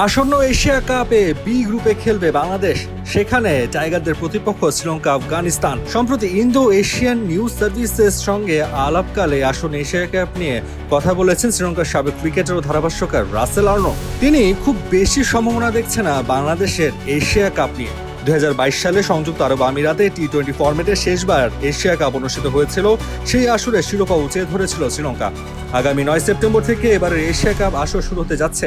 আসন্ন এশিয়া কাপে বি গ্রুপে খেলবে বাংলাদেশ। সেখানে টাইগারদের প্রতিপক্ষ শ্রীলঙ্কা, আফগানিস্তান। সম্প্রতি ইন্দো এশিয়ান নিউজ সার্ভিসের সঙ্গে আলাপকালে আসন্ন এশিয়া কাপ নিয়ে কথা বলেছেন শ্রীলঙ্কার সাবেক ক্রিকেটার ও ধারাভাষ্যকার রাসেল আর্নো তিনি খুব বেশি সম্ভাবনা দেখছে না বাংলাদেশের এশিয়া কাপ নিয়ে। দুই হাজার বাইশ সালে সংযুক্ত আরব আমিরাতে টি টোয়েন্টি ফরম্যাটে শেষবার এশিয়া কাপ অনুষ্ঠিত হয়েছিল। সেই আসরে শিরোপা উঁচিয়ে ধরেছিল শ্রীলঙ্কা। আগামী নয় সেপ্টেম্বর থেকে এবারের এশিয়া কাপ আসর শুরু হতে যাচ্ছে।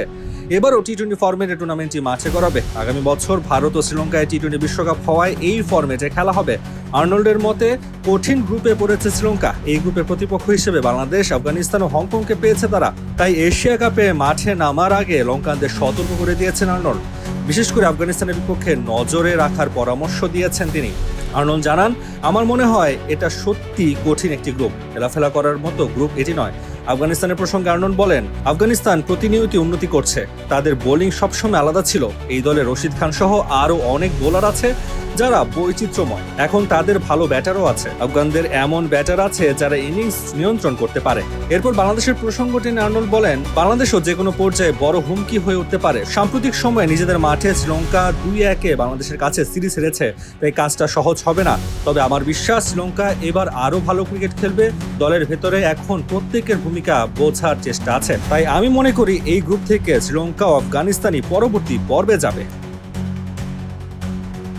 এবারও টি টোয়েন্টি ফরম্যাটে টুর্নামেন্টটি মাঠে করাবে আগামী বছর ভারত ও শ্রীলঙ্কায় টি টোয়েন্টি বিশ্বকাপ হওয়ায় এই ফরম্যাটে খেলা হবে। আর্নল্ডের মতে, কঠিন গ্রুপে পড়েছে শ্রীলঙ্কা। এই গ্রুপের প্রতিপক্ষ হিসেবে বাংলাদেশ, আফগানিস্তান ও হংকংকে পেয়েছে তারা। তাই এশিয়া কাপে মাঠে নামার আগে লঙ্কানদের সতর্ক করে দিয়েছেন আর্নল্ড। বিশেষ করে আফগানিস্তানের বিপক্ষে নজরে রাখার পরামর্শ দিয়েছেন তিনি। আর্নল জানান, আমার মনে হয় এটা সত্যি কঠিন একটি গ্রুপ। খেলাফেলা করার মতো গ্রুপ এটি নয়। আফগানিস্তানের প্রসঙ্গে আর্নন বলেন, আফগানিস্তান প্রতিনিয়ত উন্নতি করছে। তাদের বোলিং সবসময় আলাদা ছিল। এই দলে রশিদ খান সহ আরও অনেক বোলার আছে যারা বৈচিত্র্যময়। এখন তাদের ভালো ব্যাটারও আছে। আফগানদের এমন ব্যাটার আছে যারা ইনিংস নিয়ন্ত্রণ করতে পারে। এরপর বাংলাদেশের প্রসঙ্গ টেনে আর্নল্ড বলেন, বাংলাদেশও যে কোনো পর্যায়ে বড় হুমকি হয়ে উঠতে পারে। সাম্প্রতিক সময়ে নিজেদের মাঠে শ্রীলঙ্কা দুই একে বাংলাদেশের কাছে সিরিজ হেরেছে। তাই কাজটা সহজ হবে না। তবে আমার বিশ্বাস, শ্রীলঙ্কা এবার আরও ভালো ক্রিকেট খেলবে। দলের ভেতরে এখন প্রত্যেকের বোঝার চেষ্টা আছে তাই আমি মনে করি এই গ্রুপ থেকে শ্রীলঙ্কা আফগানিস্তানই পরবর্তী পর্বে যাবে।